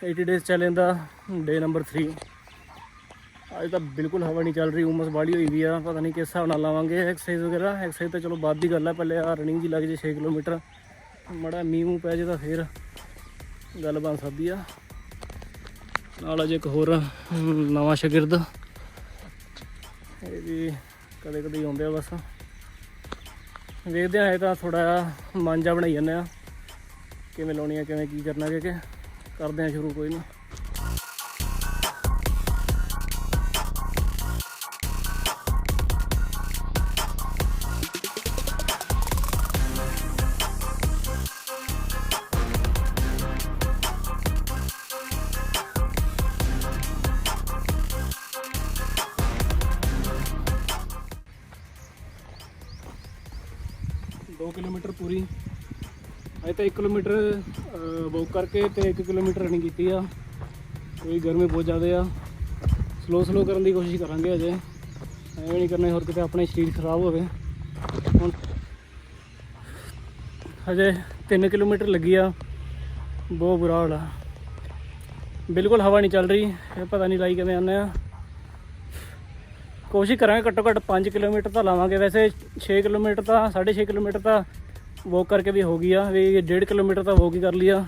80 days challenge ਦਾ day number 3 ਅੱਜ ਤਾਂ ਬਿਲਕੁਲ ਹਵਾ ਨਹੀਂ ਚੱਲ ਰਹੀ, ਉਮਸ ਬਾੜੀ ਹੋਈ ਵੀ ਆ, ਪਤਾ ਨਹੀਂ ਕਿਸ ਹਿਸਾਬ ਨਾਲ ਲਾਵਾਂਗੇ ਐਕਸਰਸਾਈਜ਼ ਵਗੈਰਾ। ਐਕਸਰਸਾਈਜ਼ ਤਾਂ ਚਲੋ ਬਾਅਦ ਦੀ ਗੱਲ ਆ, ਪਹਿਲੇ ਆ ਰਨਿੰਗ ਜੀ ਲੱਗ ਜੇ 6 ਕਿਲੋਮੀਟਰ। ਮੜਾ ਮੀਂਹ ਮੂੰਹ ਪੈ ਜੇ ਤਾਂ ਫੇਰ ਗੱਲ ਬਣ ਸਕਦੀ ਆ। ਨਾਲ ਅਜੇ ਇੱਕ ਹੋਰ ਨਵਾਂ ਸ਼ਾਗਿਰਦ। ਇਹ ਵੀ ਕਦੇ ਕਦੇ ਆਉਂਦੇ ਆ ਬਸ। ਵੇਖਦੇ ਆ, ਇਹ ਤਾਂ ਥੋੜਾ ਜਿਹਾ ਮਨ ਜਾ ਬਣਾਈ ਜਾਂਦੇ ਆ। ਕਿਵੇਂ ਲਾਉਣੀ ਆ, ਕਿਵੇਂ ਕੀ ਕਰਨਾ ਕਿ ਕਰਦੇ ਆ ਸ਼ੁਰੂ ਕੋਈ ਨਹੀਂ ਦੋ ਕਿਲੋਮੀਟਰ ਇਹ ਤਾਂ 1 ਕਿਲੋਮੀਟਰ ਵਾਕ ਕਰਕੇ ਤੇ 1 ਕਿਲੋਮੀਟਰ ਰਨਿੰਗ ਕੀਤੀ ਆ। ਕੋਈ ਗਰਮੀ ਬਹੁਤ ਜ਼ਿਆਦਾ ਆ। ਸਲੋ ਸਲੋ ਕਰਨ ਦੀ ਕੋਸ਼ਿਸ਼ ਕਰਾਂਗੇ ਅਜੇ। ਐਵੇਂ ਨਹੀਂ ਕਰਨਾ, ਹੋਰ ਕਿਤੇ ਆਪਣੇ ਸਰੀਰ ਖਰਾਬ ਹੋਵੇ। ਹੁਣ ਹਜੇ 3 ਕਿਲੋਮੀਟਰ ਲੱਗੀ ਆ। ਬਹੁਤ ਬੁਰਾ ਹਾਲ ਆ। ਬਿਲਕੁਲ ਹਵਾ ਨਹੀਂ ਚੱਲ ਰਹੀ। ਇਹ ਪਤਾ ਨਹੀਂ ਲਾਈ ਕਿਵੇਂ ਆਉਂਦੇ ਆ। ਕੋਸ਼ਿਸ਼ ਕਰਾਂਗੇ ਘੱਟੋ ਘੱਟ 5 ਕਿਲੋਮੀਟਰ ਤਾਂ ਲਾਵਾਂਗੇ। ਵੈਸੇ 6 ਕਿਲੋਮੀਟਰ ਤਾਂ 6.5 ਕਿਲੋਮੀਟਰ ਤਾਂ ਵਾਕ ਕਰਕੇ ਵੀ ਹੋ ਗਈ ਆ, ਵੀ 1.5 ਕਿਲੋਮੀਟਰ ਤਾਂ ਵਾਕ ਹੀ ਕਰ ਲਿਆ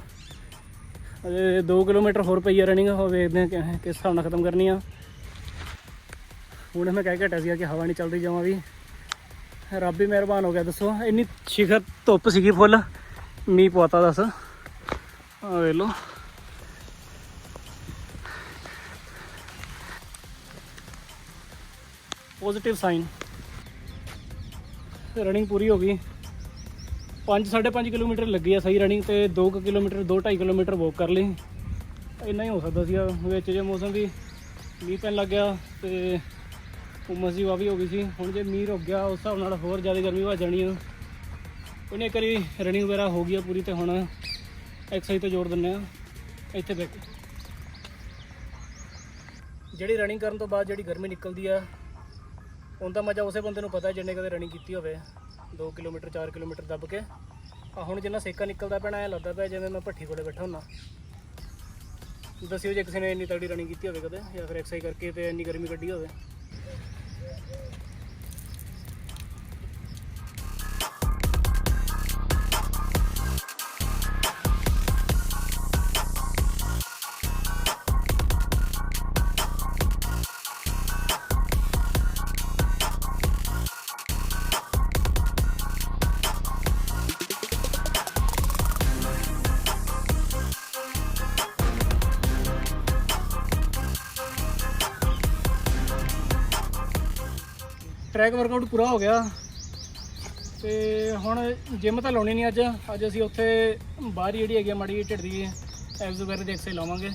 ਅਜੇ 2 ਕਿਲੋਮੀਟਰ ਹੋਰ ਪਈ ਆ ਰਨਿੰਗ ਹੋ ਵੇਖਦੇ ਆ ਕਿ- ਕਿਸ ਹਿਸਾਬ ਨਾਲ ਖਤਮ ਕਰਨੀ ਆ। ਹੁਣ ਮੈਂ ਕਹਿ ਕੇ ਹਟਿਆ ਸੀਗਾ ਕਿ ਹਵਾ ਨਹੀਂ ਚੱਲ ਰਹੀ ਜਮਾਂ ਵੀ। ਰੱਬ ਵੀ ਮਿਹਰਬਾਨ ਹੋ ਗਿਆ, ਦੱਸੋ, ਇੰਨੀ ਸ਼ਿਖਰ ਧੁੱਪ ਸੀਗੀ ਫੁੱਲ। ਮੀਂਹ ਪਵਾਤਾ ਦੱਸ। ਆ ਵੇਖ ਲਓ। ਪੋਜ਼ਿਟਿਵ ਸਾਈਨ ਰਨਿੰਗ ਪੂਰੀ ਹੋ ਗਈ। 5 5.5 ਕਿਲੋਮੀਟਰ ਲੱਗੇ ਆ ਸਹੀ ਰਨਿੰਗ ਤੇ 2 ਕਿਲੋਮੀਟਰ 2.5 ਕਿਲੋਮੀਟਰ ਵਾਕ ਕਰ ਲਈ। ਇੰਨਾ ਹੀ ਹੋ ਸਕਦਾ ਸੀਗਾ, ਵਿੱਚ ਜੇ ਮੌਸਮ ਵੀ ਮੀਂਹ ਪੈਣ ਲੱਗ ਗਿਆ ਤੇ ਉਮਸ ਦੀ ਵਾਵੀ ਹੋ ਗਈ ਸੀ। ਹੁਣ ਜੇ ਮੀਂਹ ਰੁਕ ਗਿਆ, ਉਸ ਹਿਸਾਬ ਨਾਲ ਹੋਰ ਜ਼ਿਆਦਾ ਗਰਮੀ ਵੱਧ ਜਾਣੀ ਆ। ਉਹਨੇ ਇੱਕ ਵਾਰੀ ਰਨਿੰਗ ਵਗੈਰਾ ਹੋ ਗਈ ਆ ਪੂਰੀ ਤੇ ਹੁਣ ਐਕਸਰਸਾਈਜ਼ ਤੇ ਜੋੜ ਦਿੰਨੇ ਆ। ਇੱਥੇ ਬੈਠ ਜਿਹੜੀ ਰਨਿੰਗ ਕਰਨ ਤੋਂ ਬਾਅਦ ਜਿਹੜੀ ਗਰਮੀ ਨਿਕਲਦੀ ਆ, ਉਹਦਾ ਮਜ਼ਾ ਉਸੇ ਬੰਦੇ ਨੂੰ ਪਤਾ ਜਿਹਨੇ ਕਦੇ ਰਨਿੰਗ ਕੀਤੀ ਹੋਵੇ। 2 ਕਿਲੋਮੀਟਰ 4 ਕਿਲੋਮੀਟਰ ਦੱਬ ਕੇ। ਆ ਹੁਣ ਜਿੰਨਾ ਸੇਕਾ ਨਿਕਲਦਾ ਪੈਣਾ, ਐ ਲੱਗਦਾ ਪਿਆ ਜਿਵੇਂ ਮੈਂ ਭੱਠੀ ਕੋਲੇ ਬੈਠਾ ਹੁੰਨਾ। ਦੱਸਿਓ ਜੇ ਕਿਸੇ ਨੇ ਇੰਨੀ ਤਗੜੀ ਰਨਿੰਗ ਕੀਤੀ ਹੋਵੇ ਕਦੇ, ਜਾਂ ਫਿਰ ਐਕਸਰਸਾਈਜ਼ ਕਰਕੇ ਤੇ ਇੰਨੀ ਗਰਮੀ ਕੱਢੀ ਹੋਵੇ। ਟਰੈਕ ਵਰਕਆਊਟ ਪੂਰਾ ਹੋ ਗਿਆ। ਤੇ ਹੁਣ ਜਿਮ ਤਾਂ ਲਾਉਣੀ ਨਹੀਂ ਅੱਜ। ਅੱਜ ਅਸੀਂ ਉੱਥੇ ਬਾਹਰ ਜਿਹੜੀ ਹੈਗੀ ਆ ਮਾੜੀ ਢਿੱਡ ਦੀ ਐਬਸ ਵਗੈਰਾ ਦੇ ਐਕਸਰਸਾਈਜ਼ ਲਾਵਾਂਗੇ।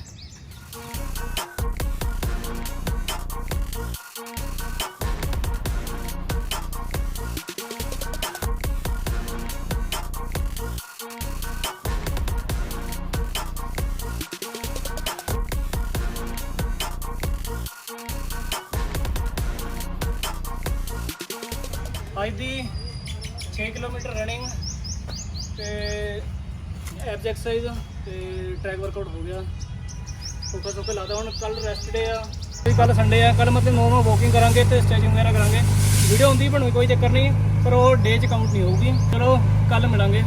ਅੱਜ ਦੀ 6 ਕਿਲੋਮੀਟਰ ਰਨਿੰਗ ਤੇ ਐਬਸ ਐਕਸਰਸਾਈਜ਼ ਤੇ ਟਰੈਕ ਵਰਕਆਊਟ ਹੋ ਗਿਆ। ਸੁੱਕਾ ਸੁੱਕਾ ਲਾਦਾ ਹੁਣ ਕੱਲ ਰੈਸਟ ਡੇ ਆ। ਕੱਲ ਸੰਡੇ ਆ। ਕੱਲ ਮਤਲਬ ਨੋਰਮਲ ਵਾਕਿੰਗ ਕਰਾਂਗੇ ਤੇ ਸਟ੍ਰੈਚਿੰਗ ਵਗੈਰਾ ਕਰਾਂਗੇ। ਵੀਡੀਓ ਹੁੰਦੀ ਬਣੂਗੀ ਕੋਈ ਚੱਕਰ ਨਹੀਂ, ਪਰ ਉਹ ਡੇ 'ਚ ਕਾਊਂਟ ਨਹੀਂ ਹੋਊਗੀ। ਚਲੋ ਕੱਲ ਮਿਲਾਂਗੇ।